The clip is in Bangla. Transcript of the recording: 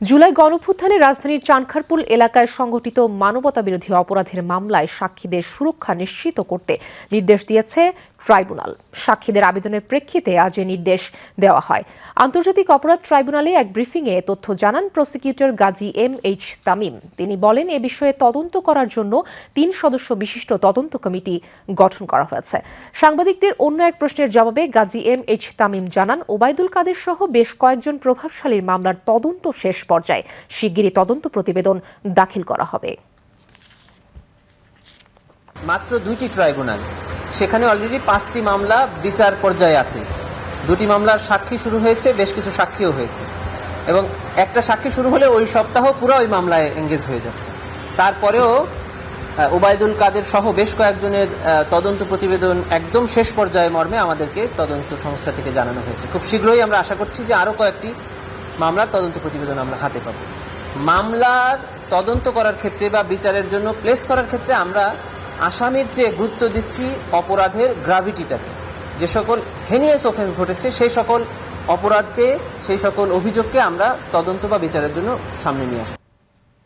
জুলাই গণভ্যুত্থানে রাজধানীর চানখারপুল এলাকায় সংঘটিত মানবতা বিরোধী অপরাধের মামলায় সাক্ষীদের সুরক্ষা নিশ্চিত করতে নির্দেশ দিয়েছে ট্রাইব্যুনাল। সাক্ষীদের আবেদনের প্রেক্ষিতে আজ এ নির্দেশ দেওয়া হয়। আন্তর্জাতিক অপরাধ ট্রাইব্যুনালে এক ব্রিফিংয়ে তথ্য জানান prosecutor Gazi M H Tamim. তিনি বলেন, এ বিষয়ে তদন্ত করার জন্য তিন সদস্য বিশিষ্ট তদন্ত কমিটি গঠন করা হয়েছে। সাংবাদিকদের অন্য এক প্রশ্নের জবাবে গাজী এম এইচ তামিম জানান, ওবায়দুল কাদের সহ বেশ কয়েকজন প্রভাবশালীর মামলার তদন্ত শেষ পর্যায়ে শিগগিরই তদন্ত প্রতিবেদন দাখিল করা হবে। মাত্র দুইটি ট্রাইব্যুনাল সেখানে অলরেডি পাঁচটি মামলা বিচার পর্যায়ে আছে। দুটি মামলার সাক্ষী শুরু হয়েছে, বেশ কিছু সাক্ষীও হয়েছে। এবং একটা সাক্ষী শুরু হলে ওই সপ্তাহ পুরো ওই মামলায় এঙ্গেজ হয়ে যাচ্ছে। তারপরেও ওবায়দুল কাদের সহ বেশ কয়েকজনের তদন্ত প্রতিবেদন একদম শেষ পর্যায়ে মর্মে আমাদেরকে তদন্ত সংস্থা থেকে জানানো হয়েছে। খুব শীঘ্রই আমরা আশা করছি যে আরও কয়েকটি মামলার তদন্ত প্রতিবেদন আমরা হাতে পাবো। মামলার তদন্ত করার ক্ষেত্রে বা বিচারের জন্য প্লেস করার ক্ষেত্রে আমরা আসামির চেয়ে গুরুত্ব দিচ্ছি অপরাধের গ্রাভিটিটাকে যে সকল হেনিয়াস অফেন্স ঘটেছে, সেই সকল অপরাধকে, সেই সকল অভিযোগকে আমরা তদন্ত বা বিচারের জন্য সামনে নিয়ে আসি